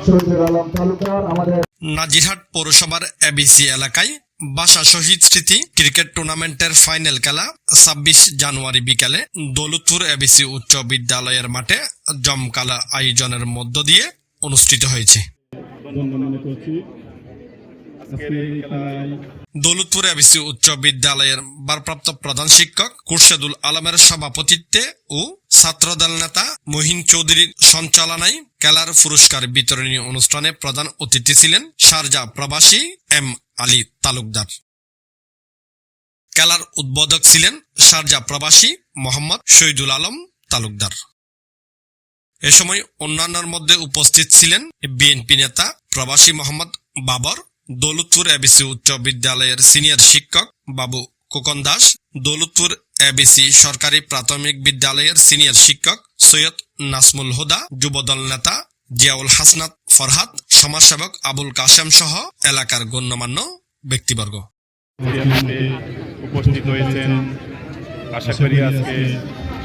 শহীদুল আলম তালুকদার আমাদের নাজিরহাট পৌরসভার এবিসি এলাকায় বাসা শহীদ স্মৃতি ক্রিকেট টুর্নামেন্টের ফাইনাল খেলা ছাব্বিশ জানুয়ারি বিকালে দৌলতপুর এবিসি উচ্চ বিদ্যালয়ের মাঠে জমকালা আয়োজনের মধ্য দিয়ে অনুষ্ঠিত হয়েছে ধন্য মনে করছি আজকের এই খেলায় দৌলতপুর এবিসি উচ্চ বিদ্যালয়ের ভারপ্রাপ্ত প্রধান শিক্ষক কুরশেদুল আলমের সভাপতিত্বে ও ছাত্রদল নেতা মহিন চৌধুরীর সঞ্চালনায় খেলার পুরস্কার বিতরণী অনুষ্ঠানে প্রধান অতিথি ছিলেন শারজা প্রবাসী এম আলী তালুকদার। খেলার উদ্বোধক ছিলেন শারজা প্রবাসী মোহাম্মদ শহীদুল আলম তালুকদার। এ সময় অন্যান্যের মধ্যে উপস্থিত ছিলেন বিএনপি নেতা প্রবাসী মোহাম্মদ বাবর দৌলতপুর এবিসি উচ্চ বিদ্যালয়ের সিনিয়র শিক্ষক বাবু কোকন দাস, দৌলতপুর এবিসি সরকারি প্রাথমিক বিদ্যালয়ের সিনিয়র শিক্ষক সৈয়দ নাসমুল হুদা, যুবদল নেতা জিয়াউল হাসনাত ফরহাদ, সমাজসেবক আবুল কাশেম সহ এলাকার গণ্যমান্য ব্যক্তিবর্গ। উপস্থিত হয়েছেন আশা করি আজকে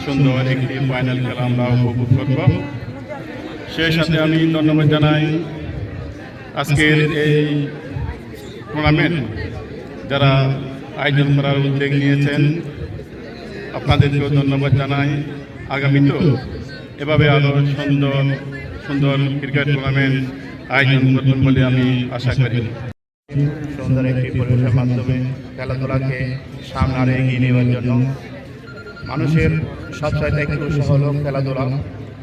সুন্দর একটি ফাইনাল খেলা আমরা উপভোগ করব। সেই সাথে আমি ধন্যবাদ জানাই আজকের এই টুর্নামেন্ট যারা আয়োজন করার উদ্যোগ নিয়েছেন আপনাদেরকেও ধন্যবাদ জানাই। আগামীতেও এভাবে আরও সুন্দর সুন্দর ক্রিকেট টুর্নামেন্ট আয়োজন করবেন বলে আমি আশা করি। সুন্দর একটি পরিবেশের মাধ্যমে খেলাধুলাকে সামনে এগিয়ে নেওয়ার জন্য মানুষের সবচাইতে একটি উৎসাহ হলো খেলাধুলা।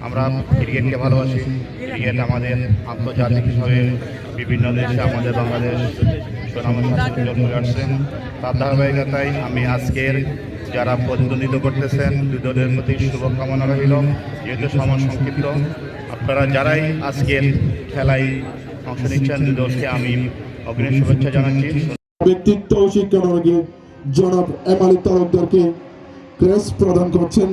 আমরা ক্রিকেটকে ভালোবাসি। ক্রিকেট আমাদের আন্তর্জাতিক হিসাবে বিভিন্ন দেশে, আমাদের বাংলাদেশ তার ধারাবাহিকতায় আমি আজকের যারা প্রতিদ্বন্দ্বিতা করতেছেন দুই দলের প্রতি শুভকামনা রইল। যেহেতু সময় সংক্ষিপ্ত, আপনারা যারাই আজকের খেলায় অংশ নিচ্ছেন দুই দলকে আমি অগ্রিম শুভেচ্ছা জানাচ্ছি। ব্যক্তিত্ব শিক্ষানবিকে জনাব এম আলী তালুকদারকে ক্রেস প্রদান করছেন।